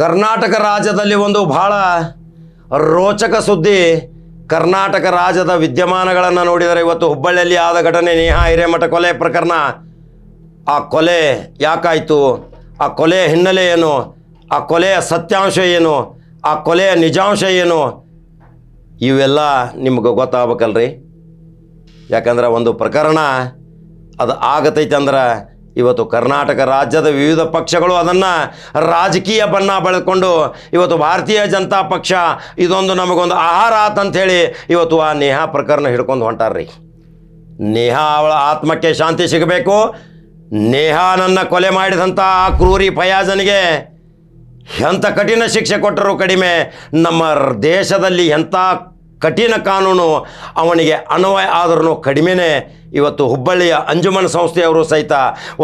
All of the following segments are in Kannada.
ಕರ್ನಾಟಕ ರಾಜ್ಯದಲ್ಲಿ ಒಂದು ಬಹಳ ರೋಚಕ ಸುದ್ದಿ. ಕರ್ನಾಟಕ ರಾಜ್ಯದ ವಿದ್ಯಮಾನಗಳನ್ನು ನೋಡಿದರೆ ಇವತ್ತು ಹುಬ್ಬಳ್ಳಿಯಲ್ಲಿ ಆದ ಘಟನೆ ನೇಹಾ ಹಿರೇಮಠ ಕೊಲೆ ಪ್ರಕರಣ. ಆ ಕೊಲೆ ಯಾಕಾಯಿತು? ಆ ಕೊಲೆಯ ಹಿನ್ನೆಲೆ ಏನು? ಆ ಕೊಲೆಯ ಸತ್ಯಾಂಶ ಏನು? ಆ ಕೊಲೆಯ ನಿಜಾಂಶ ಏನು? ಇವೆಲ್ಲ ನಿಮ್ಗೆ ಗೊತ್ತಾಗಬೇಕಲ್ರಿ. ಯಾಕಂದ್ರೆ ಒಂದು ಪ್ರಕರಣ ಅದು ಆಗತೈತೆ ಅಂದ್ರೆ ಇವತ್ತು ಕರ್ನಾಟಕ ರಾಜ್ಯದ ವಿವಿಧ ಪಕ್ಷಗಳು ಅದನ್ನು ರಾಜಕೀಯ ಬಣ್ಣ ಬೆಳೆದುಕೊಂಡು ಇವತ್ತು ಭಾರತೀಯ ಜನತಾ ಪಕ್ಷ ಇದೊಂದು ನಮಗೊಂದು ಆಹಾರ ಆತಂಥೇಳಿ ಇವತ್ತು ಆ ನೇಹಾ ಪ್ರಕರಣ ಹಿಡ್ಕೊಂಡು ಹೊಂಟಾರ್ರಿ. ನೇಹಾ ಅವಳ ಆತ್ಮಕ್ಕೆ ಶಾಂತಿ ಸಿಗಬೇಕು. ನೇಹಾನನ್ನು ಕೊಲೆ ಮಾಡಿದಂಥ ಆ ಕ್ರೂರಿ ಫಯಾಜನಿಗೆ ಎಂಥ ಕಠಿಣ ಶಿಕ್ಷೆ ಕೊಟ್ಟರು ಕಡಿಮೆ. ನಮ್ಮ ದೇಶದಲ್ಲಿ ಎಂಥ ಕಠಿಣ ಕಾನೂನು ಅವನಿಗೆ ಅನ್ವಯ ಆದ್ರೂ ಕಡಿಮೆನೆ. ಇವತ್ತು ಹುಬ್ಬಳ್ಳಿಯ ಅಂಜುಮನ್ ಸಂಸ್ಥೆಯವರು ಸಹಿತ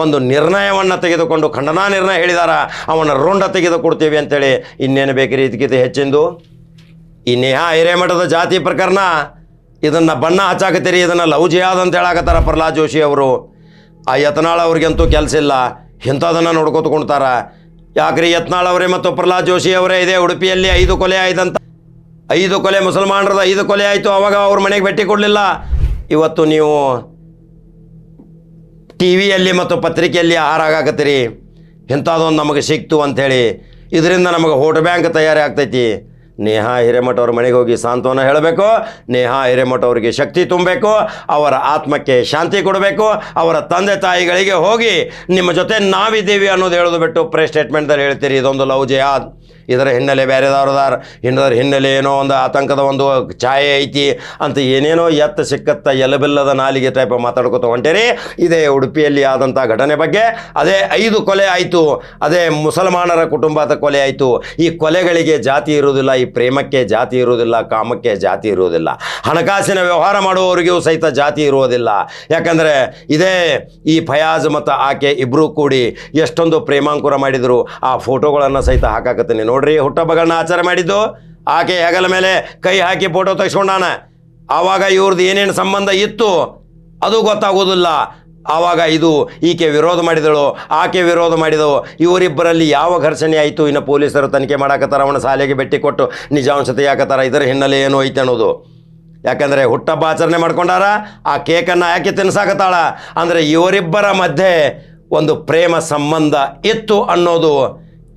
ಒಂದು ನಿರ್ಣಯವನ್ನು ತೆಗೆದುಕೊಂಡು ಖಂಡನಾ ನಿರ್ಣಯ ಹೇಳಿದಾರ. ಅವನ ರುಂಡ ತೆಗೆದುಕೊಡ್ತೀವಿ ಅಂತೇಳಿ ಇನ್ನೇನು ಬೇಕ್ರಿ ಇದಕ್ಕಿಂತ ಹೆಚ್ಚಿಂದು? ಈ ನೇಹಾ ಹಿರೇಮಠದ ಜಾತಿ ಪ್ರಕರಣ, ಇದನ್ನು ಬಣ್ಣ ಹಚ್ಚಾಕತ್ತೀರಿ, ಇದನ್ನು ಲವ್ ಜಿಯಾದ್ ಅಂತ ಹೇಳಾಕತ್ತಾರ ಪ್ರಹ್ಲಾದ್ ಜೋಶಿ ಅವರು. ಆ ಯತ್ನಾಳ್ ಅವ್ರಿಗಂತೂ ಕೆಲಸ ಇಲ್ಲ. ಇಂಥದನ್ನು ನೋಡ್ಕೊತ ಕುಣ್ತಾರ ಯಾಕ್ರಿ ಯತ್ನಾಳ್ ಅವರೇ ಮತ್ತು ಪ್ರಹ್ಲಾದ್ ಜೋಶಿ ಅವರೇ ಇದೆ, ಉಡುಪಿಯಲ್ಲಿ ಐದು ಕೊಲೆ ಆಯ್ತಂತ ಐದು ಕೊಲೆ ಮುಸಲ್ಮಾನರದ ಐದು ಕೊಲೆ ಆಯಿತು, ಅವಾಗ ಅವ್ರ ಮನೆಗೆ ಭೇಟಿ ಕೊಡಲಿಲ್ಲ. ಇವತ್ತು ನೀವು ಟಿ ವಿಯಲ್ಲಿ ಮತ್ತು ಪತ್ರಿಕೆಯಲ್ಲಿ ಆಹಾರ ಇಂಥದ್ದೊಂದು ನಮಗೆ ಸಿಕ್ತು ಅಂಥೇಳಿ. ಇದರಿಂದ ನಮಗೆ ಹೋಟ್ ಬ್ಯಾಂಕ್ ತಯಾರಿ ಆಗ್ತೈತಿ ನೇಹಾ ಹಿರೇಮಠ ಅವ್ರ ಮನೆಗೆ ಹೋಗಿ ಸಾಂತ್ವನ ಹೇಳಬೇಕು. ನೇಹಾ ಹಿರೇಮಠ ಅವರಿಗೆ ಶಕ್ತಿ ತುಂಬಬೇಕು. ಅವರ ಆತ್ಮಕ್ಕೆ ಶಾಂತಿ ಕೊಡಬೇಕು. ಅವರ ತಂದೆ ತಾಯಿಗಳಿಗೆ ಹೋಗಿ ನಿಮ್ಮ ಜೊತೆ ನಾವಿದ್ದೀವಿ ಅನ್ನೋದು ಹೇಳೋದು ಬಿಟ್ಟು ಪ್ರೆಸ್ ಸ್ಟೇಟ್ಮೆಂಟ್ದಲ್ಲಿ ಹೇಳ್ತೀರಿ, ಇದೊಂದು ಲವ್ ಜಿಹಾದ್. ಇದರ ಹಿನ್ನೆಲೆ ಬೇರೆದವ್ರದಾರ ಇನ್ನದರ ಹಿನ್ನೆಲೆ ಏನೋ ಒಂದು ಆತಂಕದ ಒಂದು ಛಾಯೆ ಐತಿ ಅಂತ ಏನೇನೋ ಎತ್ತ ಸಿಕ್ಕತ್ತ ಎಲ್ಲಬಿಲ್ಲದ ನಾಲಿಗೆ ಟೈಪ್ ಮಾತಾಡ್ಕೊತ ಹೊಂಟೇರಿ. ಇದೇ ಉಡುಪಿಯಲ್ಲಿ ಆದಂಥ ಘಟನೆ ಬಗ್ಗೆ ಅದೇ ಐದು ಕೊಲೆ ಆಯಿತು. ಅದೇ ಮುಸಲ್ಮಾನರ ಕುಟುಂಬದ ಕೊಲೆ ಆಯಿತು. ಈ ಕೊಲೆಗಳಿಗೆ ಜಾತಿ ಇರುವುದಿಲ್ಲ, ಈ ಪ್ರೇಮಕ್ಕೆ ಜಾತಿ ಇರುವುದಿಲ್ಲ, ಕಾಮಕ್ಕೆ ಜಾತಿ ಇರುವುದಿಲ್ಲ. ಹಣಕಾಸಿನ ವ್ಯವಹಾರ ಮಾಡುವವರಿಗೂ ಸಹಿತ ಜಾತಿ ಇರುವುದಿಲ್ಲ. ಯಾಕಂದರೆ ಇದೇ ಈ ಫಯಾಜ್ ಮತ್ತು ಆಕೆ ಇಬ್ಬರೂ ಕೂಡಿ ಎಷ್ಟೊಂದು ಪ್ರೇಮಾಂಕುರ ಮಾಡಿದರು. ಆ ಫೋಟೋಗಳನ್ನು ಸಹಿತ ಹಾಕಾಕತ್ತೀನಿ. ನೋಡ್ರಿ ಹುಟ್ಟಹಬ್ಬಗಳನ್ನ ಆಚರಣೆ ಮಾಡಿದ್ದು. ಆಕೆ ಹೆಗಲ ಮೇಲೆ ಕೈ ಹಾಕಿ ಫೋಟೋ ತೆಗೆಸ್ಕೊಂಡಾನ. ಆವಾಗ ಇವ್ರದ್ದು ಏನೇನು ಸಂಬಂಧ ಇತ್ತು, ಅದು ಗೊತ್ತಾಗೋದಿಲ್ಲ ಆವಾಗ ಇದು ಈಕೆ ವಿರೋಧ ಮಾಡಿದಳು. ಆಕೆ ವಿರೋಧ ಮಾಡಿದವು. ಇವರಿಬ್ಬರಲ್ಲಿ ಯಾವ ಘರ್ಷಣೆ ಆಯಿತು? ಇನ್ನು ಪೊಲೀಸರು ತನಿಖೆ ಮಾಡಾಕತ್ತಾರ? ಅವನ ಶಾಲೆಗೆ ಭೇಟಿ ಕೊಟ್ಟು ನಿಜಾಂಶತೆ ಯಾಕತ್ತಾರ ಇದರ ಹಿನ್ನೆಲೆ ಏನು ಐತೆ ಅನ್ನೋದು. ಯಾಕಂದರೆ ಹುಟ್ಟಬ್ಬ ಆಚರಣೆ ಮಾಡ್ಕೊಂಡಾರ, ಆ ಕೇಕನ್ನು ಯಾಕೆ ತಿನ್ಸಾಕತ್ತಾಳ? ಅಂದರೆ ಇವರಿಬ್ಬರ ಮಧ್ಯೆ ಒಂದು ಪ್ರೇಮ ಸಂಬಂಧ ಇತ್ತು ಅನ್ನೋದು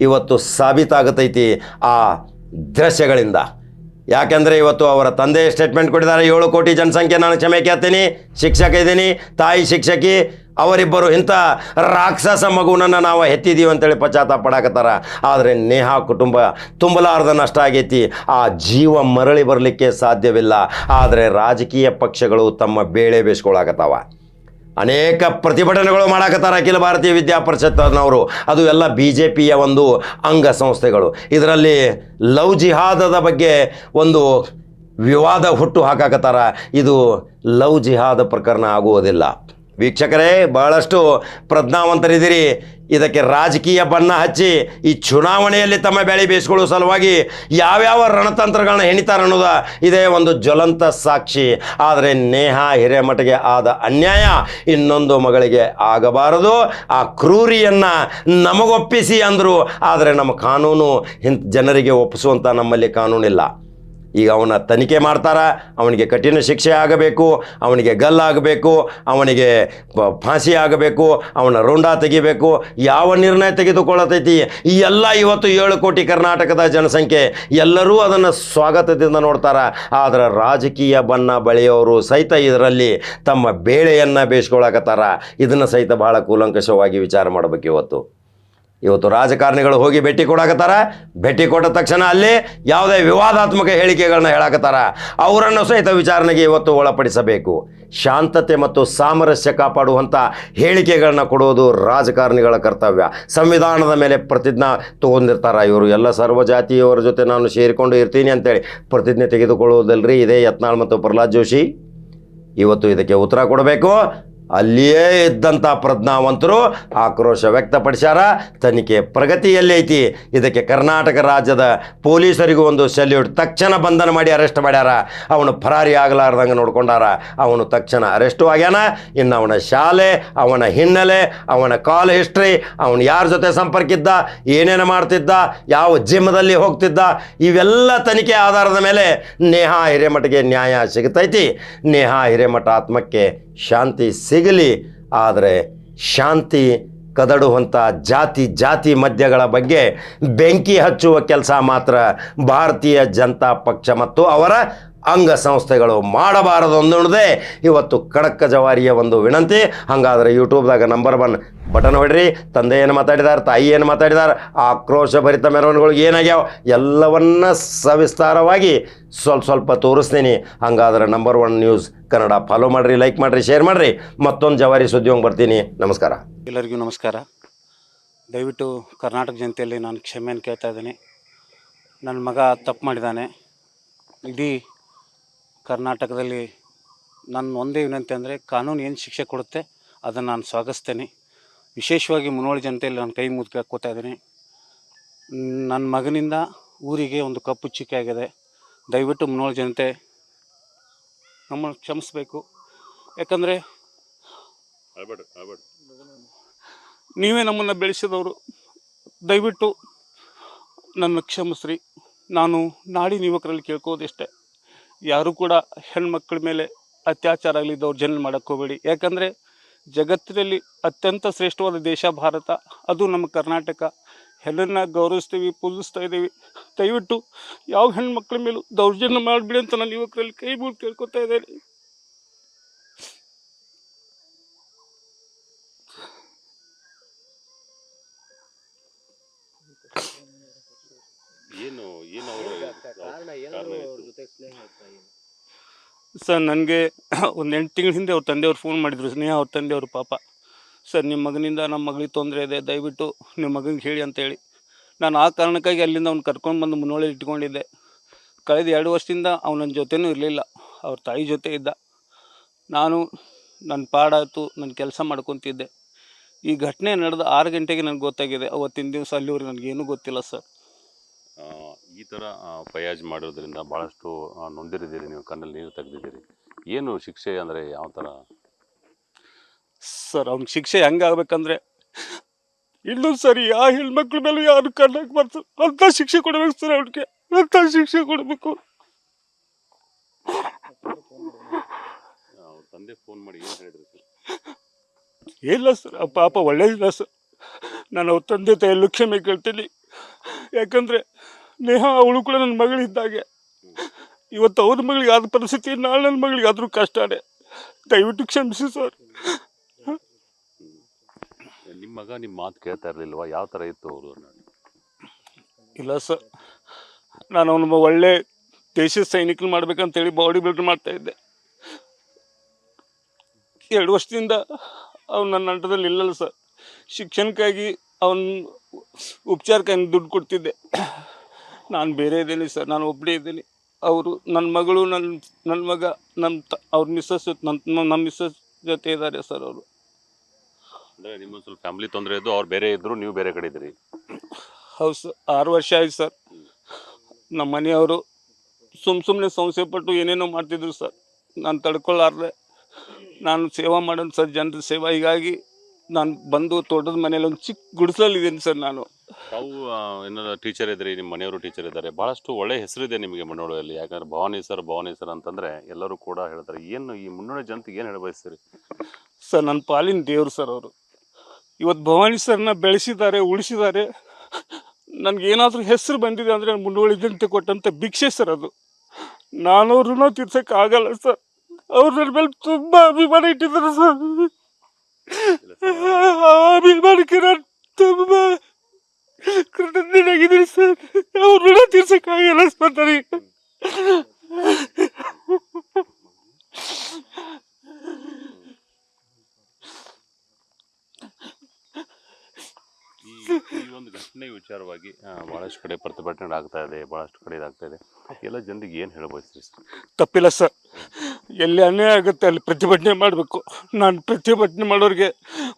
ಇವತ್ತು ಸಾಬೀತಾಗತೈತಿ ಆ ದೃಶ್ಯಗಳಿಂದ. ಯಾಕೆಂದರೆ ಇವತ್ತು ಅವರ ತಂದೆ ಸ್ಟೇಟ್ಮೆಂಟ್ ಕೊಟ್ಟಿದ್ದಾರೆ, ಏಳು ಕೋಟಿ ಜನಸಂಖ್ಯೆ ನಾನು ಕ್ಷಮೆ ಕೇಳ್ತೀನಿ, ಶಿಕ್ಷಕ ಇದ್ದೀನಿ, ತಾಯಿ ಶಿಕ್ಷಕಿ, ಅವರಿಬ್ಬರು ಇಂಥ ರಾಕ್ಷಸ ಮಗುವನ್ನು ನಾವು ಹೆತ್ತಿದ್ದೀವಿ ಅಂತೇಳಿ ಪಶ್ಚಾತ್ತಾಪ ಪಡಾಕತ್ತಾರ. ಆದರೆ ನೇಹಾ ಕುಟುಂಬ ತುಂಬಲಾರ್ದ ನಷ್ಟ ಆಗೈತಿ, ಆ ಜೀವ ಮರಳಿ ಬರಲಿಕ್ಕೆ ಸಾಧ್ಯವಿಲ್ಲ. ಆದರೆ ರಾಜಕೀಯ ಪಕ್ಷಗಳು ತಮ್ಮ ಬೇಳೆ ಬೇಯಿಸ್ಕೊಳಕತ್ತಾವ. ಅನೇಕ ಪ್ರತಿಭಟನೆಗಳು ಮಾಡಾಕತ್ತಾರ ಅಖಿಲ ಭಾರತೀಯ ವಿದ್ಯಾಪರಿಷತ್ನವರು ಅದು ಎಲ್ಲ ಬಿ ಜೆ ಪಿಯ ಒಂದು ಅಂಗ ಸಂಸ್ಥೆಗಳು. ಇದರಲ್ಲಿ ಲವ್ ಜಿಹಾದದ ಬಗ್ಗೆ ಒಂದು ವಿವಾದ ಹುಟ್ಟು ಹಾಕಾಕತ್ತಾರ. ಇದು ಲವ್ ಜಿಹಾದ ಪ್ರಕರಣ ಆಗುವುದಿಲ್ಲ. ವೀಕ್ಷಕರೇ, ಬಹಳಷ್ಟು ಪ್ರಜ್ಞಾವಂತರಿದ್ದೀರಿ. ಇದಕ್ಕೆ ರಾಜಕೀಯ ಬಣ್ಣ ಹಚ್ಚಿ, ಈ ಚುನಾವಣೆಯಲ್ಲಿ ತಮ್ಮ ಬೆಳೆ ಬೇಯಿಸ್ಕೊಳ್ಳುವ ಸಲುವಾಗಿ ಯಾವ್ಯಾವ ರಣತಂತ್ರಗಳನ್ನ ಹೆಣಿತಾರೆ ಅನ್ನೋದ ಇದೇ ಒಂದು ಜ್ವಲಂತ ಸಾಕ್ಷಿ. ಆದರೆ ನೇಹಾ ಹಿರೇಮಠಗೆ ಆದ ಅನ್ಯಾಯ ಇನ್ನೊಂದು ಮಗಳಿಗೆ ಆಗಬಾರದು. ಆ ಕ್ರೂರಿಯನ್ನು ನಮಗೊಪ್ಪಿಸಿ ಅಂದರು, ಆದರೆ ನಮ್ಮ ಕಾನೂನು ಇಂಥ ಜನರಿಗೆ ಒಪ್ಪಿಸುವಂಥ ನಮ್ಮಲ್ಲಿ ಕಾನೂನಿಲ್ಲ. ಈಗ ಅವನ ತನಿಖೆ ಮಾಡ್ತಾರ, ಅವನಿಗೆ ಕಠಿಣ ಶಿಕ್ಷೆ ಆಗಬೇಕು, ಅವನಿಗೆ ಗಲ್ಲಾಗಬೇಕು ಅವನಿಗೆ ಫಾಸಿ ಆಗಬೇಕು, ಅವನ ರೋಂಡ ತೆಗಿಬೇಕು. ಯಾವ ನಿರ್ಣಯ ತೆಗೆದುಕೊಳ್ಳತೈತಿ? ಈ ಎಲ್ಲ ಇವತ್ತು ಏಳು ಕೋಟಿ ಕರ್ನಾಟಕದ ಜನಸಂಖ್ಯೆ, ಎಲ್ಲರೂ ಅದನ್ನು ಸ್ವಾಗತದಿಂದ ನೋಡ್ತಾರೆ. ಆದರೆ ರಾಜಕೀಯ ಬಣ್ಣ ಬಳಿಯೋರು ಸಹಿತ ಇದರಲ್ಲಿ ತಮ್ಮ ಬೇಳೆಯನ್ನು ಬೇಯಿಸ್ಕೊಳಕತ್ತಾರ. ಇದನ್ನು ಸಹಿತ ಭಾಳ ಕೂಲಂಕಷವಾಗಿ ವಿಚಾರ ಮಾಡಬೇಕು ಇವತ್ತು. ಇವತ್ತು ರಾಜಕಾರಣಿಗಳು ಹೋಗಿ ಭೇಟಿ ಕೊಡಾಕತ್ತಾರ? ಭೇಟಿ ಕೊಟ್ಟ ತಕ್ಷಣ ಅಲ್ಲಿ ಯಾವುದೇ ವಿವಾದಾತ್ಮಕ ಹೇಳಿಕೆಗಳನ್ನ ಹೇಳಾಕತ್ತಾರ. ಅವರನ್ನು ಸಹಿತ ವಿಚಾರಣೆಗೆ ಇವತ್ತು ಒಳಪಡಿಸಬೇಕು. ಶಾಂತತೆ ಮತ್ತು ಸಾಮರಸ್ಯ ಕಾಪಾಡುವಂಥ ಹೇಳಿಕೆಗಳನ್ನ ಕೊಡುವುದು ರಾಜಕಾರಣಿಗಳ ಕರ್ತವ್ಯ. ಸಂವಿಧಾನದ ಮೇಲೆ ಪ್ರತಿಜ್ಞಾ ತೊಗೊಂಡಿರ್ತಾರ ಇವರು. ಎಲ್ಲ ಸರ್ವಜಾತಿಯವರ ಜೊತೆ ನಾನು ಸೇರಿಕೊಂಡು ಇರ್ತೀನಿ ಅಂತೇಳಿ ಪ್ರತಿಜ್ಞೆ ತೆಗೆದುಕೊಳ್ಳುವುದಲ್ರಿ. ಇದೇ ಯತ್ನಾಳ್ ಮತ್ತು ಪ್ರಹ್ಲಾದ್ ಜೋಶಿ. ಇವತ್ತು ಇದಕ್ಕೆ ಉತ್ತರ ಕೊಡಬೇಕು. ಅಲ್ಲಿಯೇ ಇದ್ದಂಥ ಪ್ರಜ್ಞಾವಂತರು ಆಕ್ರೋಶ ವ್ಯಕ್ತಪಡಿಸ್ಯಾರ. ತನಿಖೆ ಪ್ರಗತಿಯಲ್ಲಿ ಐತಿ. ಇದಕ್ಕೆ ಕರ್ನಾಟಕ ರಾಜ್ಯದ ಪೊಲೀಸರಿಗೂ ಒಂದು ಸೆಲ್ಯೂಟ್. ತಕ್ಷಣ ಬಂಧನ ಮಾಡಿ ಅರೆಸ್ಟ್ ಮಾಡ್ಯಾರ. ಅವನು ಫರಾರಿ ಆಗಲಾರ್ದಂಗೆ ನೋಡ್ಕೊಂಡಾರ. ಅವನು ತಕ್ಷಣ ಅರೆಸ್ಟು ಆಗ್ಯಾನ. ಇನ್ನು ಅವನ ಶಾಲೆ, ಅವನ ಹಿನ್ನೆಲೆ, ಅವನ ಕಾಲ್ ಹಿಸ್ಟ್ರಿ, ಅವನು ಯಾರ ಜೊತೆ ಸಂಪರ್ಕ ಇದ್ದ ಏನೇನು ಮಾಡ್ತಿದ್ದ, ಯಾವ ಜಿಮ್ದಲ್ಲಿ ಹೋಗ್ತಿದ್ದ, ಇವೆಲ್ಲ ತನಿಖೆ ಆಧಾರದ ಮೇಲೆ ನೇಹಾ ಹಿರೇಮಠಗೆ ನ್ಯಾಯ ಸಿಗ್ತೈತಿ ನೇಹಾ ಹಿರೇಮಠ ಆತ್ಮಕ್ಕೆ ಶಾಂತಿ ಸಿಗಲಿ, ಆದರೆ ಶಾಂತಿ ಕದಡುವಂಥ ಜಾತಿ ಜಾತಿ ಮಧ್ಯಗಳ ಬಗ್ಗೆ ಬೆಂಕಿ ಹಚ್ಚುವ ಕೆಲಸ ಮಾತ್ರ ಭಾರತೀಯ ಜನತಾ ಪಕ್ಷ ಮತ್ತು ಅವರ ಅಂಗಸಂಸ್ಥೆಗಳು ಮಾಡಬಾರದು ಅನ್ನೋದೇ ಇವತ್ತು ಖಡಕ್ಕ ಜವಾರಿಯ ಒಂದು ವಿನಂತಿ. ಹಾಗಾದ್ರೆ ಯೂಟ್ಯೂಬ್ದಾಗ ನಂಬರ್ ಒನ್ ಬಟನ್ ಹೊಡ್ರಿ. ತಂದೆ ಏನು ಮಾತಾಡಿದಾರೆ, ತಾಯಿ ಏನು ಮಾತಾಡಿದಾರೆ, ಆಕ್ರೋಶ ಭರಿತ ಮೆರವಣಿಗೆಗಳು ಏನಾಗ್ಯಾವ ಎಲ್ಲವನ್ನ ಸವಿಸ್ತಾರವಾಗಿ ಸ್ವಲ್ಪ ಸ್ವಲ್ಪ ತೋರಿಸ್ತೀನಿ. ಹಂಗಾದ್ರೆ number one news Kannada. Follow ಮಾಡಿರಿ ಲೈಕ್ ಮಾಡಿರಿ ಶೇರ್ ಮಾಡಿರಿ. ಮತ್ತೊಂದು ಜವಾರಿ ಸುದ್ದಿ ಹೋಗಿ ಬರ್ತೀನಿ. ನಮಸ್ಕಾರ. ಎಲ್ಲರಿಗೂ ನಮಸ್ಕಾರ. ದಯವಿಟ್ಟು ಕರ್ನಾಟಕ ಜನತೆಯಲ್ಲಿ ನಾನು ಕ್ಷಮೆಯನ್ನು ಕೇಳ್ತಾ ಇದ್ದೀನಿ. ನನ್ನ ಮಗ ತಪ್ಪು ಮಾಡಿದ್ದಾನೆ. ಇಡೀ ಕರ್ನಾಟಕದಲ್ಲಿ ನನ್ನ ಒಂದೇ ವಿನಂತಿ ಅಂದರೆ ಕಾನೂನು ಏನು ಶಿಕ್ಷೆ ಕೊಡುತ್ತೆ ಅದನ್ನು ನಾನು ಸ್ವಾಗತಿಸ್ತೇನೆ ವಿಶೇಷವಾಗಿ ಮುನ್ನೋಳಿ ಜನತೆಯಲ್ಲಿ ನಾನು ಕೈ ಮುದ್ದು ಹಾಕ್ಕೋತಾ ಇದ್ದೀನಿ. ನನ್ನ ಮಗನಿಂದ ಊರಿಗೆ ಒಂದು ಕಪ್ಪು ಚಿಕ್ಕೆ ಆಗಿದೆ. ದಯವಿಟ್ಟು ಮುನ್ನೋಳಿ ಜನತೆ ನಮ್ಮನ್ನು ಕ್ಷಮಿಸಬೇಕು. ಯಾಕಂದರೆ ನೀವೇ ನಮ್ಮನ್ನು ಬೆಳೆಸಿದವರು. ದಯವಿಟ್ಟು ನನ್ನ ಕ್ಷಮಿಸ್ರಿ. ನಾನು ನಾಡಿನ ಯುವಕರಲ್ಲಿ ಕೇಳ್ಕೋದಿಷ್ಟೇ ಯಾರು ಕೂಡ ಹೆಣ್ಮಕ್ಳ ಮೇಲೆ ಅತ್ಯಾಚಾರ ಆಗಲಿ, ದೌರ್ಜನ್ಯ ಮಾಡೋಕ್ಕೆ ಹೋಗಬೇಡಿ. ಯಾಕಂದರೆ ಜಗತ್ತಿನಲ್ಲಿ ಅತ್ಯಂತ ಶ್ರೇಷ್ಠವಾದ ದೇಶ ಭಾರತ. ಅದು ನಮ್ಮ ಕರ್ನಾಟಕ. ಹೆಣ್ಣನ್ನು ಗೌರವಿಸ್ತೀವಿ, ಪೂಜಿಸ್ತಾ ಇದ್ದೀವಿ. ದಯವಿಟ್ಟು ಯಾವ ಹೆಣ್ಮಕ್ಳ ಮೇಲೂ ದೌರ್ಜನ್ಯ ಮಾಡಬೇಡಿ ಅಂತ ನಾನು ಯುವಕರಲ್ಲಿ ಕೈ ಬೀಳು ಕೇಳ್ಕೊತಾ ಇದ್ದೇನೆ ಏನು ಏನು ಅವರು ಸರ್ ನನಗೆ ಒಂದು ಎಂಟು ತಿಂಗಳ ಹಿಂದೆ ಅವ್ರ ತಂದೆಯವ್ರು ಫೋನ್ ಮಾಡಿದ್ರು ಸ್ನೇಹ ಅವ್ರ ತಂದೆಯವರು ಪಾಪ. ಸರ್ ನಿಮ್ಮ ಮಗನಿಂದ ನಮ್ಮ ಮಗಳಿಗೆ ತೊಂದರೆ ಇದೆ ದಯವಿಟ್ಟು ನಿಮ್ಮ ಮಗನಿಗೆ ಹೇಳಿ ಅಂತೇಳಿ. ನಾನು ಆ ಕಾರಣಕ್ಕಾಗಿ ಅಲ್ಲಿಂದ ಅವ್ನು ಕರ್ಕೊಂಡು ಬಂದು ಮುನ್ನೋಳಿ ಇಟ್ಕೊಂಡಿದ್ದೆ. ಕಳೆದ ಎರಡು ವರ್ಷದಿಂದ ಅವ್ನು ನನ್ನ ಜೊತೆನೂ ಇರಲಿಲ್ಲ ಅವ್ರ ತಾಯಿ ಜೊತೆ ಇದ್ದ. ನಾನು ನನ್ನ ಪಾಡಾಯಿತು ನನ್ನ ಕೆಲಸ ಮಾಡ್ಕೊತಿದ್ದೆ. ಈ ಘಟನೆ ನಡೆದ ಆರು ಗಂಟೆಗೆ ನನಗೆ ಗೊತ್ತಾಗಿದೆ ಅವತ್ತಿನ ದಿವಸ ಅಲ್ಲಿವರೆಗೆ ನನಗೇನೂ ಗೊತ್ತಿಲ್ಲ ಸರ್. ಈ ಥರ ಪಯಾಜ್ ಫಯಾಜ್ ಮಾಡೋದ್ರಿಂದ ಭಾಳಷ್ಟು ನೊಂದಿರಿದ್ದೀರಿ ನೀವು ಕಣ್ಣಲ್ಲಿ ನೀರು ತೆಗೆದಿದ್ದೀರಿ. ಏನು ಶಿಕ್ಷೆ ಅಂದರೆ ಯಾವ ಥರ ಸರ್ ಅವ್ನ ಶಿಕ್ಷೆ ಹೆಂಗಾಗ್ಬೇಕಂದ್ರೆ ಇಲ್ಲೂ ಸರಿ ಆ ಹೆಣ್ಮಕ್ಳ ಮೇಲೆ ಯಾರು ಕಣ್ಣಕ್ಕೆ ಬರ್ತಾರೆ ಅಂತ ಶಿಕ್ಷೆ ಕೊಡಬೇಕು ಸರ್ ಅವ್ರಿಗೆ ಅಂತ ಶಿಕ್ಷೆ ಕೊಡಬೇಕು. ತಂದೆ ಫೋನ್ ಮಾಡಿ ಏನು ಹೇಳಿದ್ರು ಸರ್? ಇಲ್ಲ ಸರ್ ಅಪ್ಪ ಪಾಪ ಒಳ್ಳೇದಿಲ್ಲ ಸರ್. ನಾನು ಅವ್ರ ತಂದೆ ತಾಯಿ ಕ್ಷಮೆ ಕೇಳ್ತೀನಿ. ಯಾಕಂದರೆ ನೇಹ ಅವಳು ಕೂಡ ನನ್ನ ಮಗಳಿದ್ದಾಗೆ. ಇವತ್ತು ಅವ್ರ ಮಗಳಿಗೆ ಆದ ಪರಿಸ್ಥಿತಿ ನಾಳೆ ನನ್ನ ಮಗಳಿಗೆ ಆದರೂ ಕಷ್ಟನೇ ದಯವಿಟ್ಟು ಕ್ಷಮಿಸಿ ಸರ್. ನಿಮ್ಮ ಮಗ ನಿಮ್ಮ ಮಾತು ಕೇಳ್ತಾ ಇರಲಿಲ್ವಾ? ಯಾವ ಥರ ಇತ್ತು ಅವರು? ಇಲ್ಲ ಸರ್. ನಾನು ಅವನು ಒಳ್ಳೆ ದೇಶದ ಸೈನಿಕರು ಮಾಡ್ಬೇಕಂತೇಳಿ ಬಾಡಿ ಬಿಲ್ಡರ್ ಮಾಡ್ತಾ ಇದ್ದೆ. ಎರಡು ವರ್ಷದಿಂದ ಅವ್ನು ನನ್ನ ಅಂಟದಲ್ಲಿ ಇಲ್ಲಲ್ಲ ಸರ್. ಶಿಕ್ಷಣಕ್ಕಾಗಿ ಅವನು ಉಪಚಾರಕ್ಕಾಗಿ ದುಡ್ಡು ಕೊಡ್ತಿದ್ದೆ. ನಾನು ಬೇರೆ ಇದ್ದೀನಿ ಸರ್ ನಾನು ಒಬ್ಬಳೇ ಇದ್ದೀನಿ. ಅವರು ನನ್ನ ಮಗಳು ನನ್ನ ನನ್ನ ಮಗ ನಮ್ಮ ತ ಅವ್ರ ಮಿಸ್ಸಸ್ ನನ್ನ ನಮ್ಮ ಮಿಸ್ಸಸ್ ಜೊತೆ ಇದ್ದಾರೆ ಸರ್ ಅವರು. ಅಂದರೆ ನಿಮ್ಮ ಸ್ವಲ್ಪ ಫ್ಯಾಮಿಲಿ ತೊಂದರೆ ಇದ್ದು ಅವ್ರು ಬೇರೆ ಇದ್ದರು ನೀವು ಬೇರೆ ಕಡೆ ಇದ್ದೀರಿ. ಹೌದು ಸರ್ ಆರು ವರ್ಷ ಆಯ್ತು ಸರ್. ನಮ್ಮ ಮನೆಯವರು ಸುಮ್ಮ ಸುಮ್ಮನೆ ಸಂಶಯ ಪಟ್ಟು ಏನೇನೋ ಮಾಡ್ತಿದ್ರು ಸರ್. ನಾನು ತಡ್ಕೊಳ್ಳಾರ್ದೆ ನಾನು ಸೇವಾ ಮಾಡೋಣ ಸರ್ ಜನರ ಸೇವಾ. ಹೀಗಾಗಿ ನಾನು ಬಂದು ತೋಟದ ಮನೇಲಿ ಒಂದು ಚಿಕ್ಕ ಗುಡಿಸಲಿದ್ದೀನಿ ಸರ್ ನಾನು. ತಾವು ಏನಾದ್ರು ಟೀಚರ್ ಇದ್ರಿ ನಿಮ್ಮ ಮನೆಯವರು ಟೀಚರ್ ಇದ್ದಾರೆ ಭಾಳಷ್ಟು ಒಳ್ಳೆ ಹೆಸರಿದೆ ನಿಮಗೆ ಮುನ್ನೋಳಿಯಲ್ಲಿ ಯಾಕಂದ್ರೆ ಭವಾನಿ ಸರ್ ಭವಾನಿ ಸರ್ ಅಂತಂದರೆ ಎಲ್ಲರೂ ಕೂಡ ಹೇಳ್ತಾರೆ ಏನು ಈ ಮುನ್ನೋಳಿ ಜನತೆಗೆ ಏನು ಹೇಳಬಯಸ್ತೀರಿ? ಸರ್ ನನ್ನ ಪಾಲಿನ ದೇವರು ಸರ್ ಅವರು. ಇವತ್ತು ಭವಾನಿ ಸರ್ನ ಬೆಳೆಸಿದ್ದಾರೆ ಉಳಿಸಿದ್ದಾರೆ. ನನಗೇನಾದರೂ ಹೆಸರು ಬಂದಿದೆ ಅಂದರೆ ಮುನ್ನೋಳಿ ಜನತೆ ಕೊಟ್ಟಂಥ ಭಿಕ್ಷೆ ಸರ್ ಅದು. ನಾನು ಋಣ ತೀರ್ಸೋಕ್ಕಾಗಲ್ಲ ಆಗಲ್ಲ ಸರ್. ಅವ್ರ ನನ್ನ ಮೇಲೆ ತುಂಬ ಅಭಿಮಾನ ಇಟ್ಟಿದ್ದಾರೆ ಸರ್. ಆ ಅಭಿಮಾನಕ್ಕೆ ನಾನು ತುಂಬ ಕೃತಜ್ಞನಾಗಿದ್ದೀನಿ ಸರ್ ಅವ್ರ ಋಣ ತೀರ್ಸಕ್ಕಾಗಲ್ಲ ಸರ್ ನನಗೆ ಈ ಈ ಒಂದು ಘಟನೆ ವಿಚಾರವಾಗಿ ಆ, ಬಹಳಷ್ಟು ಕಡೆ ಪ್ರತಿಭಟನೆ ಆಗ್ತಾ ಇದೆ ಬಹಳಷ್ಟು ಕಡೆ ಇದಾಗ್ತಾ ಇದೆ. ಎಲ್ಲ ಜನರಿಗೆ ಏನು ಹೇಳಬಯಸ್ತೀರಿ ಸರ್ ತಪ್ಪಿಲ್ಲ ಸರ್ ಎಲ್ಲಿ ಅನ್ಯಾಯ ಆಗುತ್ತೆ ಅಲ್ಲಿ ಪ್ರತಿಭಟನೆ ಮಾಡಬೇಕು. ನಾನು ಪ್ರತಿಭಟನೆ ಮಾಡೋರಿಗೆ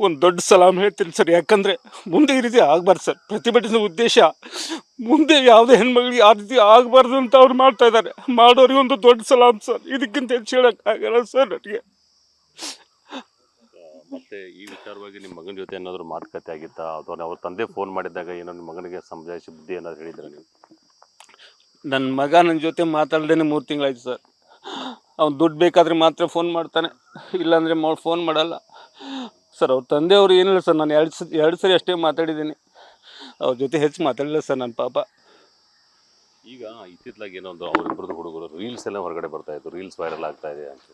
ಒಂದು ದೊಡ್ಡ ಸಲಾಮ್ ಹೇಳ್ತೀನಿ ಸರ್. ಯಾಕಂದರೆ ಮುಂದೆ ಈ ರೀತಿ ಆಗಬಾರ್ದು ಸರ್. ಪ್ರತಿಭಟನೆ ಉದ್ದೇಶ ಮುಂದೆ ಯಾವುದೇ ಹೆಣ್ಮಗಳಿಗೆ ಆ ರೀತಿ ಆಗಬಾರ್ದು ಅಂತ ಅವ್ರು ಮಾಡ್ತಾ ಇದ್ದಾರೆ. ಮಾಡೋರಿಗೆ ಒಂದು ದೊಡ್ಡ ಸಲಾಮ್ ಸರ್. ಇದಕ್ಕಿಂತ ಹೆಚ್ಚು ಹೇಳೋಕ್ಕಾಗಲ್ಲ ಸರ್ ನನಗೆ. ಮತ್ತೆ ಈ ವಿಚಾರವಾಗಿ ನಿಮ್ಮ ಮಗನ ಜೊತೆ ಏನಾದರೂ ಮಾತುಕತೆ ಆಗಿತ್ತಾ? ಅಥವಾ ಅವ್ರ ತಂದೆ ಫೋನ್ ಮಾಡಿದಾಗ ಏನೋ ನಿಮ್ಮ ಮಗನಿಗೆ ಸಮಜಾಯಿಸಿ ಬುದ್ಧಿ ಏನಾದ್ರು ಹೇಳಿದ್ರೆ ನೀವು? ನನ್ನ ಮಗ ನನ್ನ ಜೊತೆ ಮಾತಾಡ್ದೇನೆ ಮೂರು ತಿಂಗಳಾಯ್ತು ಸರ್. ಅವ್ನು ದುಡ್ಡು ಬೇಕಾದರೆ ಮಾತ್ರ ಫೋನ್ ಮಾಡ್ತಾನೆ. ಇಲ್ಲಾಂದರೆ ಮಾ ಫೋನ್ ಮಾಡಲ್ಲ. ಸರ್ ಅವ್ರ ತಂದೆಯವರು ಏನಿಲ್ಲ ಸರ್ ನಾನು ಎರಡು ಎರಡು ಸರಿ ಅಷ್ಟೇ ಮಾತಾಡಿದ್ದೀನಿ. ಅವ್ರ ಜೊತೆ ಹೆಚ್ಚು ಮಾತಾಡಿಲ್ಲ ಸರ್ ನನ್ನ ಪಾಪ. ಈಗ ಇತ್ತಿತ್ತಲಾಗಿ ಏನೊಂದು ಒಂದು ಅವರಿಬ್ಬರದ್ದು ಹುಡುಗರು ರೀಲ್ಸ್ ಎಲ್ಲ ಹೊರಗಡೆ ಬರ್ತಾ ಇತ್ತು ರೀಲ್ಸ್ ವೈರಲ್ ಆಗ್ತಾ ಇದೆ ಅಂತ.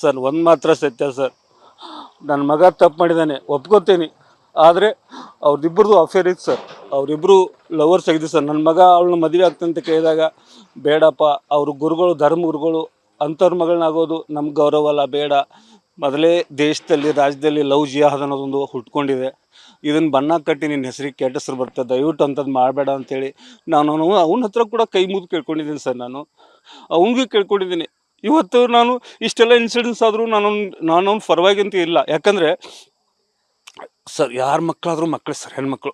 ಸರ್ ಒಂದು ಮಾತ್ರ ಸತ್ಯ ಸರ್ ನನ್ನ ಮಗ ತಪ್ಪು ಮಾಡಿದ್ದಾನೆ ಒಪ್ಕೋತೀನಿ. ಆದರೆ ಅವ್ರದ್ದಿಬ್ಬರದು ಅಫೇರ್ ಇತ್ತು ಸರ್ ಅವರಿಬ್ಬರು ಲವರ್ಸ್ ಆಗಿದೆ ಸರ್ ನನ್ನ ಮಗ ಅವಳನ್ನ ಮದುವೆ ಆಗ್ತಂತ ಕೇಳಿದಾಗ, ಬೇಡಪ್ಪ, ಅವ್ರ ಗುರುಗಳು, ಧರ್ಮ ಗುರುಗಳು, ಅಂಥವ್ರ ಮಗಳನ್ನಾಗೋದು ನಮ್ಮ ಗೌರವ ಅಲ್ಲ, ಬೇಡ. ಮೊದಲೇ ದೇಶದಲ್ಲಿ, ರಾಜ್ಯದಲ್ಲಿ ಲವ್ ಜಿಯಾದ್ ಅನ್ನೋದೊಂದು ಹುಟ್ಕೊಂಡಿದೆ. ಇದನ್ನು ಬಣ್ಣ ಕಟ್ಟಿ ನಿನ್ನ ಹೆಸರಿಗೆ ಕೆಟ್ಟ ಬರ್ತದೆ. ದಯವಿಟ್ಟು ಅಂಥದ್ದು ಮಾಡಬೇಡ ಅಂತೇಳಿ ನಾನು ಅವನ ಹತ್ರ ಕೂಡ ಕೈ ಮುಗಿದು ಕೇಳ್ಕೊಂಡಿದ್ದೀನಿ ಸರ್ ನಾನು. ಅವನಿಗೂ ಕೇಳ್ಕೊಂಡಿದ್ದೀನಿ. ಇವತ್ತು ನಾನು ಇಷ್ಟೆಲ್ಲ ಇನ್ಸಿಡೆನ್ಸ್ ಆದರೂ ನಾನು ನಾನು ಅವ್ನ ಪರವಾಗಿ ಅಂತ ಇಲ್ಲ. ಯಾಕಂದರೆ ಸರ್ ಯಾರ ಮಕ್ಕಳಾದರೂ ಮಕ್ಕಳು ಸರ್ ಹೆಣ್ಮಕ್ಳು.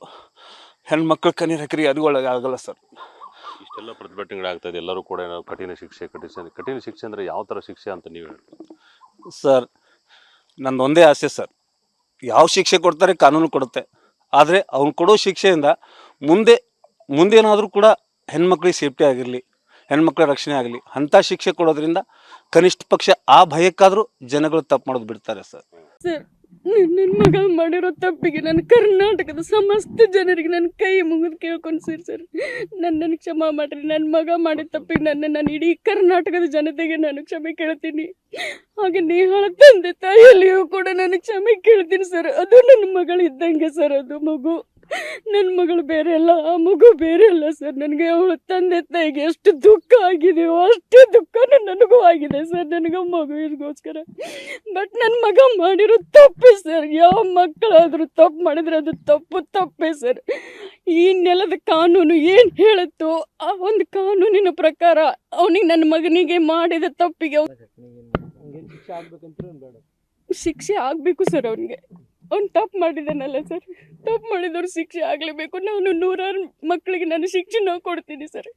ಹೆಣ್ಮಕ್ಳು ಕಣ್ಣೀರು ಹಾಕಿರಿ ಅದು ಒಳಗೆ ಆಗಲ್ಲ ಸರ್. ಇಷ್ಟೆಲ್ಲ ಪ್ರತಿಭಟನೆಗಳಾಗ್ತದೆ ಇದೆ ಎಲ್ಲರೂ ಕೂಡ ಏನೋ ಕಠಿಣ ಶಿಕ್ಷೆ ಕಠಿಣ ಕಠಿಣ ಶಿಕ್ಷೆ ಅಂದರೆ ಯಾವ ಥರ ಶಿಕ್ಷೆ ಅಂತ ನೀವು ಹೇಳಿ ಸರ್ ನಂದು ಒಂದೇ ಆಸೆ ಸರ್. ಯಾವ ಶಿಕ್ಷೆ ಕೊಡ್ತಾರೆ ಕಾನೂನು ಕೊಡುತ್ತೆ. ಆದರೆ ಅವ್ನು ಕೊಡೋ ಶಿಕ್ಷೆಯಿಂದ ಮುಂದೆ ಮುಂದೇನಾದರೂ ಕೂಡ ಹೆಣ್ಮಕ್ಳಿಗೆ ಸೇಫ್ಟಿ ಆಗಿರಲಿ ಹೆಣ್ಮಕ್ಳ ರಕ್ಷಣೆ ಆಗಲಿ ಅಂಥ ಶಿಕ್ಷೆ ಕೊಡೋದ್ರಿಂದ ಕನಿಷ್ಠ ಪಕ್ಷ ಆ ಭಯಕ್ಕಾದರೂ ಜನಗಳು ತಪ್ಪು ಮಾಡೋದು ಬಿಡ್ತಾರೆ ಸರ್. ಸರ್ ನನ್ನ ಮಗ ಮಾಡಿರೋ ತಪ್ಪಿಗೆ ನನ್ನ ಕರ್ನಾಟಕದ ಸಮಸ್ತ ಜನರಿಗೆ ನನ್ನ ಕೈ ಮುಗಿದು ಕೇಳ್ಕೊಂಡ್ಸಿರಿ ಸರ್ ನನ್ನನ್ನು ಕ್ಷಮ ಮಾಡ್ರಿ. ನನ್ನ ಮಗ ಮಾಡಿದ ತಪ್ಪಿಗೆ ನನ್ನ ನಾನು ಇಡೀ ಕರ್ನಾಟಕದ ಜನತೆಗೆ ನಾನು ಕ್ಷಮೆ ಕೇಳ್ತೀನಿ. ಹಾಗೆ ನೇಹಾಳ ತಂದೆ ತಾಯಿಯಲ್ಲಿಯೂ ಕೂಡ ನಾನು ಕ್ಷಮೆ ಕೇಳ್ತೀನಿ, ಸರ್. ಅದು ನನ್ನ ಮಗಳು ಇದ್ದಂಗೆ ಸರ್. ಅದು ಮಗು. ನನ್ನ ಮಗಳು ಬೇರೆ ಅಲ್ಲ ಆ ಮಗು ಬೇರೆ ಅಲ್ಲ ಸರ್. ನನಗೆ ಅವಳು ತಂದೆ ತಾಯಿಗೆ ಎಷ್ಟು ದುಃಖ ಆಗಿದೆಯೋ ಅಷ್ಟು ದುಃಖನೂ ನನಗೂ ಆಗಿದೆ ಸರ್. ನನಗೆ ಮಗುವಿಗೋಸ್ಕರ ಬಟ್ ನನ್ನ ಮಗ ಮಾಡಿರೋ ತಪ್ಪೇ ಸರ್. ಯಾವ ಮಕ್ಕಳಾದರೂ ತಪ್ಪು ಮಾಡಿದ್ರೆ ಅದು ತಪ್ಪು ತಪ್ಪೇ ಸರ್. ಈ ನೆಲದ ಕಾನೂನು ಏನು ಹೇಳುತ್ತೋ ಆ ಒಂದು ಕಾನೂನಿನ ಪ್ರಕಾರ ಅವನಿಗೆ ನನ್ನ ಮಗನಿಗೆ ಮಾಡಿದ ತಪ್ಪಿಗೆ ಅವ್ನ್- ಶಿಕ್ಷೆ ಆಗಬೇಕು ಸರ್ ಅವನಿಗೆ. ಅವ್ನು ತಪ್ಪು ಮಾಡಿದ್ದಾನಲ್ಲ ಸರ್. ತಪ್ಪು ಮಾಡಿದವ್ರು ಶಿಕ್ಷೆ ಆಗಲೇಬೇಕು. ನಾನು ನೂರಾರು ಮಕ್ಕಳಿಗೆ ನಾನು ಶಿಕ್ಷೆ ಕೊಡ್ತೀನಿ ಸರ್.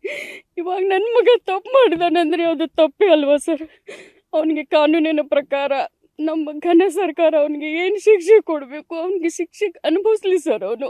ಇವಾಗ ನನ್ನ ಮಗ ತಪ್ಪು ಮಾಡಿದಾನಂದರೆ ಅದು ತಪ್ಪೇ ಅಲ್ವಾ ಸರ್? ಅವನಿಗೆ ಕಾನೂನಿನ ಪ್ರಕಾರ ನಮ್ಮ ಘನ ಸರ್ಕಾರ ಅವನಿಗೆ ಏನು ಶಿಕ್ಷೆ ಕೊಡಬೇಕು? ಅವನಿಗೆ ಶಿಕ್ಷೆ ಅನುಭವಿಸ್ಲಿ ಸರ್ ಅವನು.